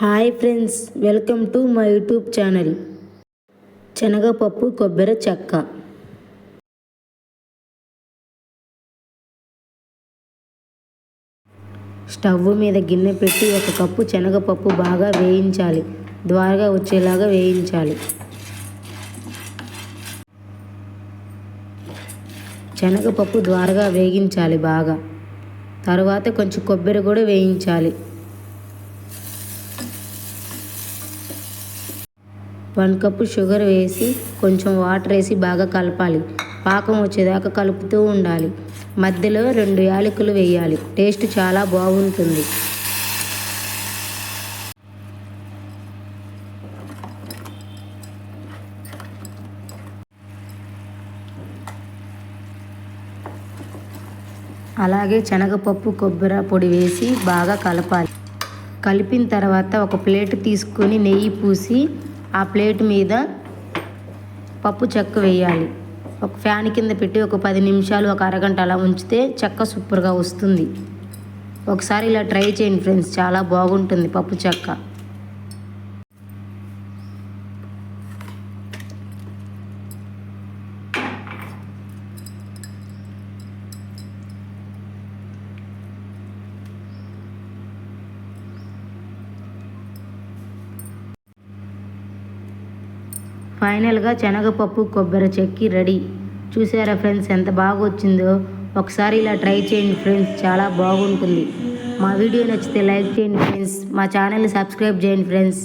Hi friends welcome to my YouTube channel. శనగపప్పు కొబ్బరి చెక్క. స్టవ్ మీద గిన్నె పెట్టి ఒక కప్పు శనగపప్పు బాగా వేయించాలి. ద్వారగా వచ్చేలాగా వేయించాలి. శనగపప్పు ద్వారగా వేగించాలి బాగా. తర్వాత కొంచెం కొబ్బరి కూడా వేయించాలి. వన్ కప్పు షుగర్ వేసి కొంచెం వాటర్ వేసి బాగా కలపాలి. పాకం వచ్చేదాకా కలుపుతూ ఉండాలి. మధ్యలో రెండు యాలకులు వేయాలి. టేస్ట్ చాలా బాగుంటుంది. అలాగే శనగపప్పు కొబ్బరి పొడి వేసి బాగా కలపాలి. కలిపిన తర్వాత ఒక ప్లేట్ తీసుకొని నెయ్యి పూసి ఆ ప్లేట్ మీద పప్పు చెక్క వేయాలి. ఒక ఫ్యాన్ కింద పెట్టి ఒక పది నిమిషాలు ఒక అరగంట అలా ఉంచితే చెక్క సూపర్గా వస్తుంది. ఒకసారి ఇలా ట్రై చేయండి ఫ్రెండ్స్ చాలా బాగుంటుంది పప్పు చెక్క. ఫైనల్గా శనగపప్పు కొబ్బరి చెక్కి రెడీ. చూసారా ఫ్రెండ్స్ ఎంత బాగా వచ్చిందో ఒకసారి ఇలా ట్రై చేయండి ఫ్రెండ్స్ చాలా బాగుంటుంది. మా వీడియో నచ్చితే లైక్ చేయండి ఫ్రెండ్స్ మా ఛానల్ని సబ్స్క్రైబ్ చేయండి ఫ్రెండ్స్.